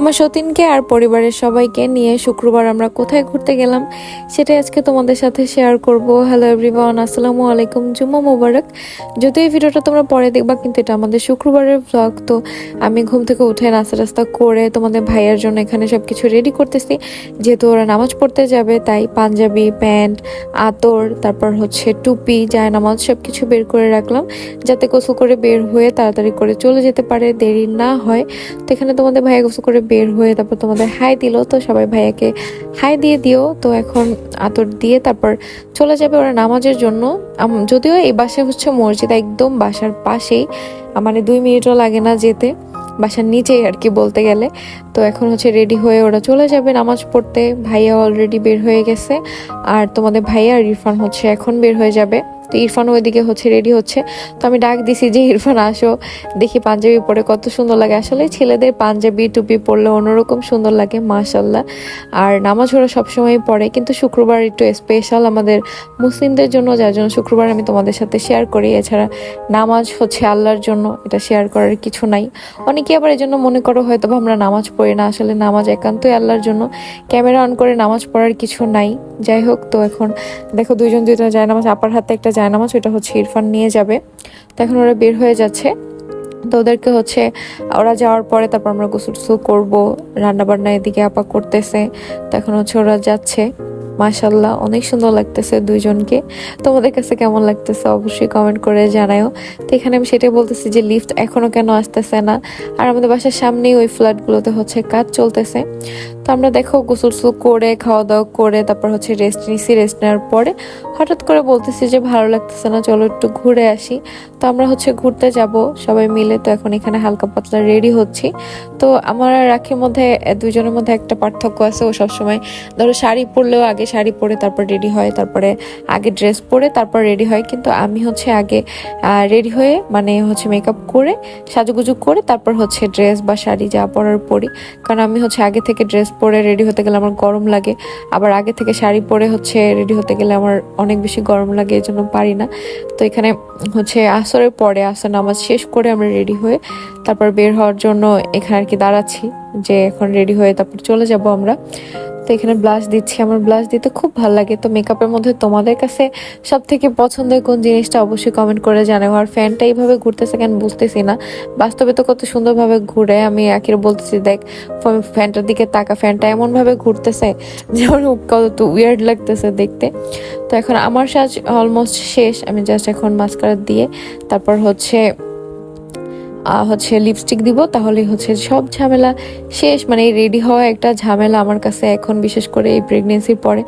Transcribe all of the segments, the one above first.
আমার সতীনকে আর পরিবারের সবাইকে নিয়ে শুক্রবার আমরা কোথায় ঘুরতে গেলাম, সেটাই আজকে তোমাদের সাথে শেয়ার করব। হ্যালো এভরিওয়ান আসসালামু আলাইকুম, জুম্মা মোবারক। যদিও এই ভিডিওটা তোমরা পরে দেখবা, কিন্তু এটা আমাদের শুক্রবারের ব্লগ তো আমি ঘুম থেকে উঠে নাস্তা টাস্তা করে তোমাদের ভাইয়ের জন্য এখানে সব কিছু রেডি করতেছি। যেহেতু ওরা নামাজ পড়তে যাবে, তাই পাঞ্জাবি, প্যান্ট, আতর, তারপর হচ্ছে টুপি জায় নামাজ সব কিছু বের করে রাখলাম, যাতে গোসল করে বের হয়ে তাড়াতাড়ি করে চলে যেতে পারে, দেরি না হয়। তো এখানে তোমাদের ভাইয়া গোসল করে বের হয়ে তারপর তোমাদের হাই দিল, তো সবাই ভাইয়াকে হাই দিয়ে দিও। তো এখন আতর দিয়ে তারপর চলে যাবে ওরা নামাজের জন্য। যদিও এই বাসা হচ্ছে মসজিদ, একদম বাসার পাশেই। মানে দুই মিনিটও লাগে না যেতে, বাসার নিচেই আর কি বলতে গেলে। তো এখন হচ্ছে রেডি হয়ে ওরা চলে যাবে নামাজ পড়তে। ভাইয়া অলরেডি বের হয়ে গেছে। আর তোমাদের ভাইয়া ইরফান হচ্ছে এখন বের হয়ে যাবে। তো ইরফান ওইদিকে হচ্ছে রেডি হচ্ছে। তো আমি ডাক দিছি যে, ইরফান, আসো। দেখি পাঞ্জাবি পরে কত সুন্দর লাগে। আসলে ছেলেদের পাঞ্জাবি টুপি পরলে অন্যরকম সুন্দর লাগে মাশাল্লাহ আর নামাজ ওরা সবসময় পড়ে, কিন্তু শুক্রবার একটু স্পেশাল আমাদের মুসলিমদের জন্য, যার জন্য শুক্রবার আমি তোমাদের সাথে শেয়ার করি। এছাড়া নামাজ হচ্ছে আল্লাহর জন্য, এটা শেয়ার করার কিছু নাই। অনেকে আবার এই জন্য মনে করো হয়তো আমরা নামাজ পড়ি না, আসলে নামাজ একান্তই আল্লাহর জন্য। ক্যামেরা অন করে নামাজ পড়ার কিছু নাই। যাই হোক, তো এখন দেখো দুইজন দুইটা যায় নামাজ আপার হাতে একটা যায় নামাজ ওইটা হচ্ছে ইরফান নিয়ে যাবে। তো এখন ওরা বের হয়ে যাচ্ছে। তো ওদেরকে হচ্ছে ওরা যাওয়ার পরে তারপর আমরা গোসল টুসল করব রান্না বান্না এদিকে আপা করতেছে, তো এখন হচ্ছে ওরা যাচ্ছে। মাশাল্লাহ অনেক সুন্দর লাগতেছে দুইজনকে। তোমাদের কাছে কেমন লাগতেছে অবশ্যই কমেন্ট করে জানাও তো এখানে আমি সেটাই বলতেছি যে লিফট এখনও কেন আসতেছে না। আর আমাদের বাসার সামনেই ওই ফ্ল্যাটগুলোতে হচ্ছে কাজ চলতেছে। তো আমরা দেখো গোসল টুসল করে খাওয়া দাওয়া করে, তারপর হচ্ছে রেস্ট নিছি। রেস্ট নেওয়ার পরে হঠাৎ করে বলতেছি যে ভালো লাগতেছে না, চলো একটু ঘুরে আসি। তো আমরা হচ্ছে ঘুরতে যাব, সবাই মিলে তো এখন এখানে হালকা পাতলা রেডি হচ্ছি। তো আমার রাখির মধ্যে এ, দুইজনের মধ্যে একটা পার্থক্য আছে ও সবসময় ধরো শাড়ি পরলেও আগে শাড়ি পরে তারপর রেডি হয় তারপরে আগে ড্রেস পরে তারপর রেডি হয়। কিন্তু আমি হচ্ছে আগে রেডি হয়ে মানে হচ্ছে মেকআপ করে সাজুগুজু করে তারপর হচ্ছে ড্রেস বা শাড়ি যা পরার পরি। কারণ আমি হচ্ছে আগে থেকে ড্রেস পরে রেডি হতে গেলে আমার গরম লাগে আবার আগে থেকে শাড়ি পরে হচ্ছে রেডি হতে গেলে আমার অনেক বেশি গরম লাগে এই জন্য পারি না। তো এখানে হচ্ছে আসরের পরে আসর নামাজ শেষ করে আমরা রেডি হয়ে তারপর বের হওয়ার জন্য এখানে আর কি দাঁড়াচ্ছি, যে এখন রেডি হয়ে তারপর চলে যাব আমরা। তো এখানে ব্লাশ দিচ্ছি, আমার ব্লাশ দিতে খুব ভালো লাগে। তো মেকআপের মধ্যে তোমাদের কাছে সব থেকে পছন্দের কোন জিনিসটা অবশ্যই কমেন্ট করে জানাও। আর ফ্যানটা এইভাবে ঘুরতেছে কেন বুঝতেছি না। বাস্তবে তো কত সুন্দরভাবে ঘুরে আমি আখির বলতেছি, দেখ ফ্যানটার দিকে তাকা ফ্যানটা এমন ভাবে ঘুরতেছে যে আমার কত উইয়ার্ড লাগতেছে দেখতে। তো এখন আমার সাজ অলমোস্ট শেষ, আমি জাস্ট এখন মাস্কারা দিয়ে তারপর হচ্ছে হচ্ছে লিপস্টিক দিব, তাহলে হচ্ছে সব ঝামেলা শেষ। মানে রেডি হওয়া একটা ঝামেলা আমার কাছে এখন, বিশেষ করে এই প্রেগনেন্সির পরে।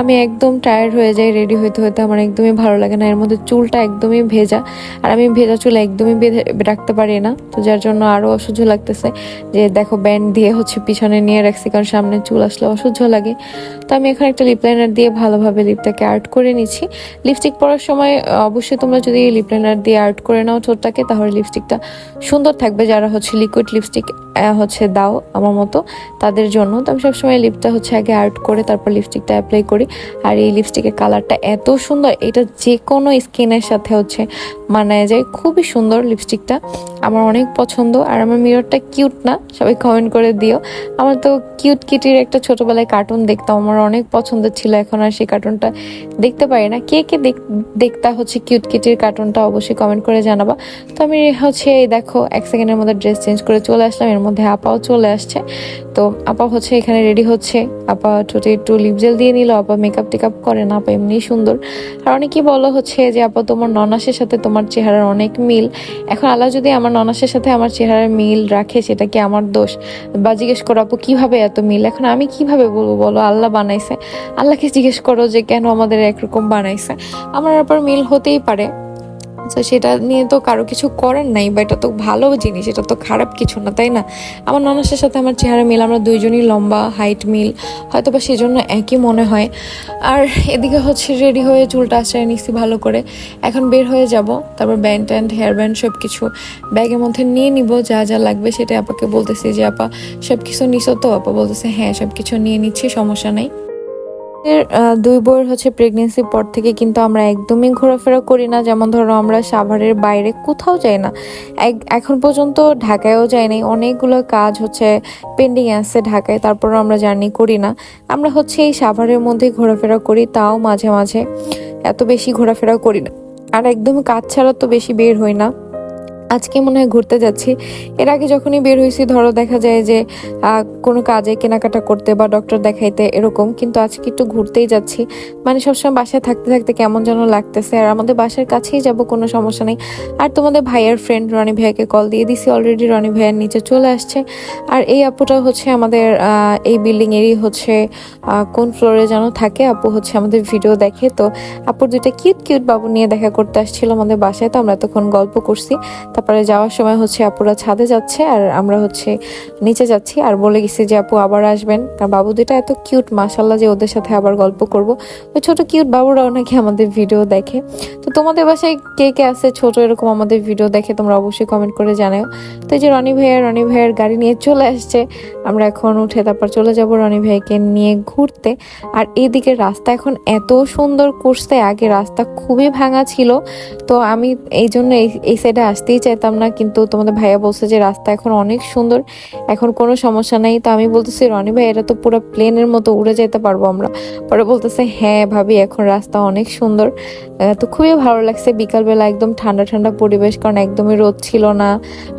আমি একদম টায়ার্ড হয়ে যাই রেডি হইতে হইতে আমার একদমই ভালো লাগে না। এর মধ্যে চুলটা একদমই ভেজা, আর আমি ভেজা চুল একদমই বেঁধে, রাখতে পারি না। তো যার জন্য আরও অসহ্য লাগতেছে যে, দেখো ব্যান্ড দিয়ে হচ্ছে পিছনে নিয়ে রাখছি, কারণ সামনে চুল আসলে অসহ্য লাগে। তো আমি এখন একটা লিপ লাইনার দিয়ে ভালোভাবে লিপটাকে আর্ট করে নিচ্ছি। লিপস্টিক পরার সময়, অবশ্যই তোমরা যদি লিপ লাইনার দিয়ে আর্ট করে নাও ঠোঁটটাকে, তাহলে লিপস্টিকটা সুন্দর থাকবে যারা হচ্ছে লিকুইড লিপস্টিক হচ্ছে দাও আমার মতো, তাদের জন্য। তো আমি সবসময় লিপটা হচ্ছে আগে আর্ট করে তারপর লিপস্টিকটা অ্যাপ্লাই করি। আর এই লিপস্টিকের কালারটা এত সুন্দর, এটা যে কোনো স্কিনের সাথে হচ্ছে মানায় যায়। খুবই সুন্দর লিপস্টিকটা আমার অনেক পছন্দ আর আমার মিররটা কিউট না, সবাই কমেন্ট করে দিও। আমার তো কিউট কিটির একটা ছোটবেলায় কার্টুন দেখতাম, আমার অনেক পছন্দ ছিল, এখন আর সেই কার্টুনটা দেখতে পারি না। কে কে দেখ- দেখতা হচ্ছে কিউট কিটির কার্টুনটা অবশ্যই কমেন্ট করে জানাবা। তো আমি হচ্ছে, এই দেখো, এক সেকেন্ডের মধ্যে ড্রেস চেঞ্জ করে চলে আসলাম, এর মধ্যে আপাও চলে আসছে। তো আপা হচ্ছে এখানে রেডি হচ্ছে। আপা ঠোঁটে একটু লিপ জেল দিয়ে নিল, আপা মেকআপ টেকআপ করে না, আপা এমনি সুন্দর। আর অনেকেই বলো হচ্ছে যে, আপা তোমার ননাসের সাথে তোমার চেহারার অনেক মিল। এখন আল্লাহ যদি আমার ননাসের সাথে আমার চেহারার মিল রাখে, সেটা কি আমার দোষ? বা জিজ্ঞেস করো, আপু, কীভাবে এত মিল? এখন আমি কীভাবে বলব বলো? আল্লাহ বানাইছে। আল্লাহকে জিজ্ঞেস করো যে, কেন আমাদের একরকম বানাইছে? আমার আবার মিল হতেই পারে। তো সেটা নিয়ে তো কারও কিছু করার নাই, বা এটা তো ভালো জিনিস, এটা তো খারাপ কিছু না, তাই না? আমার ননাসের সাথে আমার চেহারা মিল, আমরা দুইজনই লম্বা হাইট মিল হয়তো বা সেজন্য একই মনে হয়। আর এদিকে হচ্ছে রেডি হয়ে চুলটা আশ্রয় নিচ্ছি ভালো করে। এখন বের হয়ে যাব, তারপর ব্যান্ড ট্যান্ড হেয়ার ব্যান্ড সব কিছু ব্যাগের মধ্যে নিয়ে নিব, যা যা লাগবে সেটা আপাকে বলতেছি যে, আপা সব কিছু নিছো তো? আপা বলতেছে হ্যাঁ সব কিছু নিয়ে নিচ্ছি, সমস্যা নাই। দুই বইয়ের হচ্ছে প্রেগনেন্সির পর থেকে কিন্তু আমরা একদমই ঘোরাফেরা করি না। যেমন ধরো আমরা সাভারের বাইরে কোথাও যাই না। এখন পর্যন্ত ঢাকায়ও যাইনি অনেকগুলো কাজ হচ্ছে পেন্ডিং আছে ঢাকায়, তারপরও আমরা জার্নি করি না। আমরা হচ্ছে এই সাভারের মধ্যেই ঘোরাফেরা করি, তাও মাঝে মাঝে। এত বেশি ঘোরাফেরা করি না। আর একদম কাজ ছাড়া তো বেশি বের হই না। আজকে মনে হয় ঘুরতে যাচ্ছি। এর আগে যখনই বের হয়েছি, ধরো দেখা যায় যে কোনো কাজে কেনাকাটা করতে বা ডক্টর দেখাইতে এরকম, কিন্তু আজকে একটু ঘুরতেই যাচ্ছি। মানে সবসময় বাসায় থাকতে থাকতে কেমন যেন লাগতেছে। আর আমাদের বাসার কাছেই যাব, কোনো সমস্যা নেই। আর তোমাদের ভাইয়ের ফ্রেন্ড রনি ভাইয়াকে কল দিয়ে দিছি অলরেডি রনি ভাইয়ার নিচে চলে আসছে। আর এই আপুটা হচ্ছে আমাদের এই বিল্ডিং এরই হচ্ছে কোন ফ্লোরে যেন থাকে। আপু হচ্ছে আমাদের ভিডিও দেখে। তো আপুর দুইটা কিউট কিউট বাবু নিয়ে দেখা করতে আসছিল আমাদের বাসায়, তো আমরা তখন গল্প করছি। যাওয়ার সময় হচ্ছে আপুরা ছাদে যাচ্ছে আর আমরা হচ্ছে নিচে যাচ্ছি। আর বলে গেছি যে, আপু, আবার আসবেন। কারণ বাবু দুইটা এত কিউট মাসাল্লাহ যে ওদের সাথে আবার গল্প করব। ওই ছোট কিউট বাবুরাও নাকি আমাদের ভিডিও দেখে। তো তোমাদের বাসায় কে কে আছে ছোট এরকম আমাদের ভিডিও দেখে তোমরা অবশ্যই কমেন্ট করে জানাও। তো এই যে রনি ভাইয়া, রনি ভাইয়ের গাড়ি নিয়ে চলে আসছে। আমরা এখন উঠে তারপর চলে যাব রনি ভাইকে নিয়ে ঘুরতে। আর এইদিকে রাস্তা এখন এত সুন্দর করছে, আগে রাস্তা খুবই ভাঙা ছিল। তো আমি এই জন্য এই সাইডে আসতেই চাইতাম না, কিন্তু তোমাদের ভাইয়া বলছে যে রাস্তা এখন অনেক সুন্দর, এখন কোনো সমস্যা নাই। তো আমি বলতেছি, রনি ভাই, এটা তো পুরো প্লেনের মতো উড়ে যেতে পারব আমরা। পরে বলতেছে হ্যাঁ ভাবি, এখন রাস্তা অনেক সুন্দর। তো খুবই ভালো লাগছে। বিকালবেলা একদম ঠান্ডা ঠান্ডা পরিবেশ, কারণ একদমই রোদ ছিল না।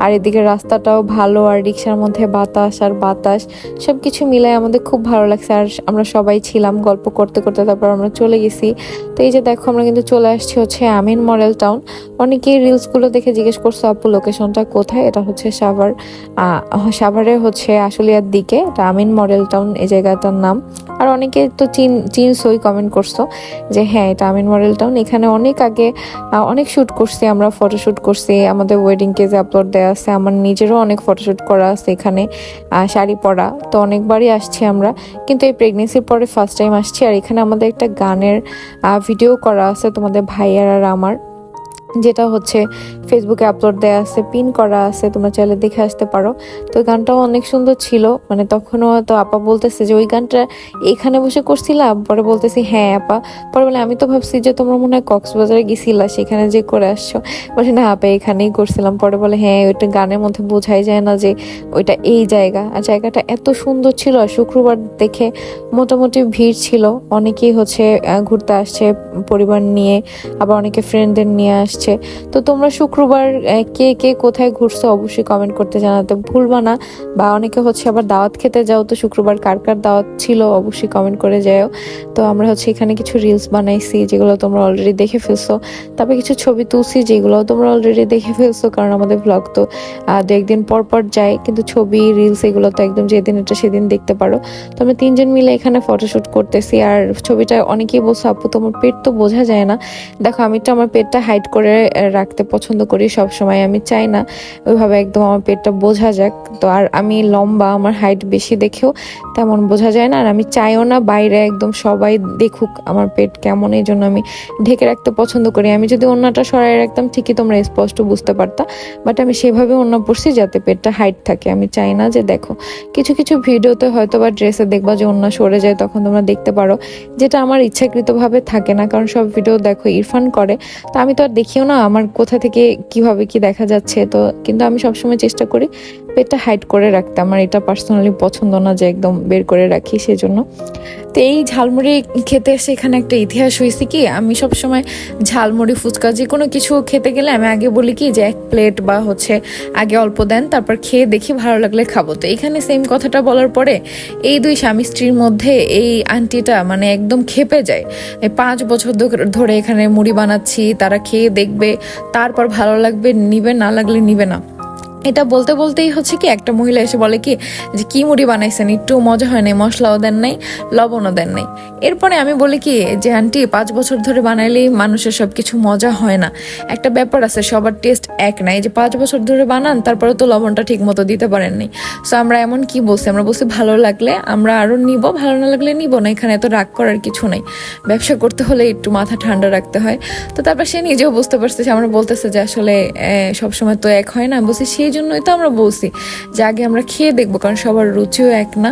আর এদিকে রাস্তাটাও ভালো, আর রিক্সার মধ্যে বাতাস আর বাতাস সব কিছু মিলাই আমাদের খুব ভালো লাগছে। আর আমরা সবাই ছিলাম গল্প করতে করতে, তারপর আমরা চলে গেছি। তো এই যে দেখো, আমরা কিন্তু চলে আসছি হচ্ছে আমিন মডেল টাউন। অনেকেই রিলসগুলো দেখে জিজ্ঞেস করছ আপু লোকেশনটা কোথায়? এটা হচ্ছে সাভার সাভারে হচ্ছে আশুলিয়ার দিকে। এটা আমিন মডেল টাউন, এই জায়গাটার নাম। আর অনেকে তো চিন, চিনসই কমেন্ট করছ যে হ্যাঁ এটা আমিন মডেল টাউন। এখানে অনেক আগে অনেক শ্যুট করছি আমরা ফটোশ্যুট করছি। আমাদের ওয়েডিং কেজে আপলোড দেওয়া আছে, আমার নিজেরও অনেক ফটোশ্যুট করা আছে এখানে শাড়ি পরা। তো অনেকবারই আসছি আমরা। কিন্তু এই প্রেগনেন্সির পরে ফার্স্ট টাইম আসছি। আর এখানে আমাদের একটা গানের ভিডিও করা আছে তোমাদের ভাইয়ার আর আমার। যেটা হচ্ছে ফেসবুকে আপলোড দেওয়া আছে পিন করা আছে, তোমরা চাইলে দেখে আসতে পারো। তো গানটাও অনেক সুন্দর ছিল মানে তখনও তো আপা বলতেছে যে, ওই গানটা এখানে বসে করছিলাম পরে বলতেছি হ্যাঁ আপা। পরে বলে, আমি তো ভাবছি যে তোমরা মনে হয় কক্সবাজারে গেছিলা, সেখানে যে করে আসছো। বলে, না আপা, এখানেই করছিলাম। পরে বলে হ্যাঁ ওইটা গানের মধ্যে বোঝাই যায় না যে ওইটা এই জায়গা। আর জায়গাটা এত সুন্দর ছিল, আর শুক্রবার দেখে মোটামুটি ভিড় ছিল। অনেকেই হচ্ছে ঘুরতে আসছে, পরিবার নিয়ে, আবার অনেকে ফ্রেন্ডদের নিয়ে আসছে। তো তোমরা শুক্রবার কে কে কোথায় ঘুরছো অবশ্যই কমেন্ট করতে জানাতে ভুলবা না। বা অনেকে হচ্ছে আবার দাওয়াত খেতে যাও, তো শুক্রবার কার কার দাওয়াত ছিল অবশ্যই কমেন্ট করে যাও তো আমরা হচ্ছে এখানে কিছু রিলস বানাইছি, যেগুলো তোমরা অলরেডি দেখে ফেলছো। তারপরে কিছু ছবি তুলছি যেগুলো তোমরা অলরেডি দেখে ফেলছো, কারণ আমাদের ব্লগ তো দু একদিন পর পর যায়। কিন্তু ছবি রিলস এগুলো তো একদম যেদিন এটা সেদিন দেখতে পারো। তো আমরা তিনজন মিলে এখানে ফটোশুট করতেছি। আর ছবিটা অনেকেই বলছো, আপু, তোমার পেট তো বোঝা যায় না। দেখো, আমি তো আমার পেটটা হাইড করে আহ, রাখতে পছন্দ করি সব সময় আমি চাই না। ওইভাবে একদম আমার পেটটা বোঝা যাক। তো আর আমি লম্বা আমার হাইট বেশি দেখেও তেমন বোঝা যায় না। আর আমি চাইও না বাইরে একদম সবাই দেখুক আমার পেট কেমন এই জন্য আমি ঢেকে রাখতে পছন্দ করি। আমি যদি অন্যটা সরাই রাখতাম ঠিকই তোমরা স্পষ্ট বুঝতে পারতা। বাট আমি সেভাবে অন্য পড়ছি যাতে পেটটা হাইট থাকে। আমি চাই না যে দেখো কিছু কিছু ভিডিওতে হয়তো বা ড্রেসে দেখবা যে অন্য সরে যায় তখন তোমরা দেখতে পারো। যেটা আমার ইচ্ছাকৃতভাবে থাকে না কারণ সব ভিডিও দেখো ইরফান করে। তো আমি তো আর দেখিও না, আমার কোথা থেকে কীভাবে কি দেখা যাচ্ছে, তো কিন্তু আমি সবসময় চেষ্টা করি পেটটা হাইড করে রাখতে। আমার এটা পার্সোনালি পছন্দ না যে একদম বের করে রাখি, সেজন্য। তো এই ঝালমুড়ি খেতে এসে এখানে একটা ইতিহাস হয়েছে কি, আমি সবসময় ঝালমুড়ি, ফুচকা যে কোনো কিছু খেতে গেলে আমি আগে বলি কি যে এক প্লেট বা হচ্ছে আগে অল্প দেন, তারপর খেয়ে দেখি ভালো লাগলে খাব। তো এখানে সেম কথাটা বলার পরে এই দুই স্বামী স্ত্রীর মধ্যে এই আন্টিটা মানে একদম খেপে যায়। পাঁচ বছর ধরে এখানে মুড়ি বানাচ্ছি, তারা খেয়ে দেখবে, তারপর ভালো লাগবে, নিবে, না লাগলে নিবে না। এটা বলতে বলতেই হচ্ছে কি, একটা মহিলা এসে বলে কি, যে কি মুড়ি বানাইছেন, একটু মজা হয় নাই, মশলাও দেন নাই, লবণও দেন নাই। এরপরে আমি বলি কি, যে আন্টি, পাঁচ বছর ধরে বানাইলেই মানুষের সব কিছু মজা হয় না। একটা ব্যাপার আছে, সবার টেস্ট এক নাই যে পাঁচ বছর ধরে বানান, তারপরে তো লবণটা ঠিক মতো দিতে পারেন নাই। সো আমরা এমন কি বলছি, আমরা বলছি ভালো লাগলে আমরা আরও নিব, ভালো না লাগলে নিব না, এখানে এত রাগ করার কিছু নাই। ব্যবসা করতে হলে একটু মাথা ঠান্ডা রাখতে হয়। তো তারপর সে নিজেও বুঝতে পারছে যে, আমরা বলতেছে যে আসলে সবসময় তো এক হয় না। বলছি, সেই জন্যই তো আমরা বলছি, যে আগে আমরা খেয়ে দেখব, কারণ সবার রুচিও এক না।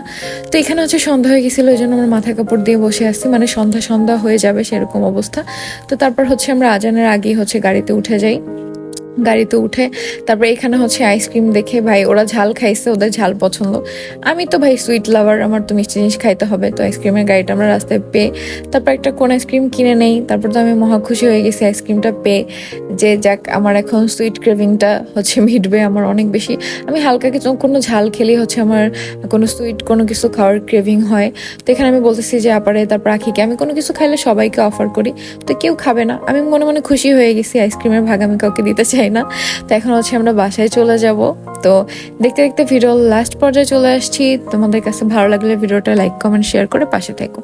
তো এখানে হচ্ছে সন্ধ্যা হয়ে গেছিল, ওই জন্য আমরা মাথা কাপড় দিয়ে বসে আসছি মানে সন্ধ্যা সন্ধ্যা হয়ে যাবে সেরকম অবস্থা। তো তারপর হচ্ছে আমরা আজানের আগেই হচ্ছে গাড়িতে উঠে যাই। গাড়িতে উঠে, তারপরে এখানে হচ্ছে আইসক্রিম দেখে, ভাই, ওরা ঝাল খাইছে, ওদের ঝাল পছন্দ। আমি তো, ভাই সুইট লাভার আমার তো মিষ্টি জিনিস খাইতে হবে। তো আইসক্রিমের গাড়িটা আমরা রাস্তায় পেয়ে, তারপর একটা কোন আইসক্রিম কিনে নেই। তারপর তো আমি মহা খুশি হয়ে গেছি আইসক্রিমটা পেয়ে, যে যাক, আমার এখন সুইট ক্রেভিংটা হচ্ছে মিটবে আমার অনেক বেশি। আমি হালকা কিছু, কোনো ঝাল খেলেই হচ্ছে আমার কোনো সুইট কোনো কিছু খাওয়ার ক্রেভিং হয়। তো এখানে আমি বলতেছি যে, আপারে, তারপর আখিকে আমি কোনো কিছু খাইলে সবাইকে অফার করি, তো কেউ খাবে না। আমি মনে মনে খুশি হয়ে গেছি আইসক্রিমের ভাগ আমি কাউকে দিতে চাই না? তো এখন হচ্ছে আমরা বাসায় চলে যাব। তো দেখতে দেখতে ভিডিও লাস্ট পর্যায়ে চলে আসছি। তোমাদের কাছে ভালো লাগলে ভিডিওটা লাইক কমেন্ট শেয়ার করে পাশে থেকো।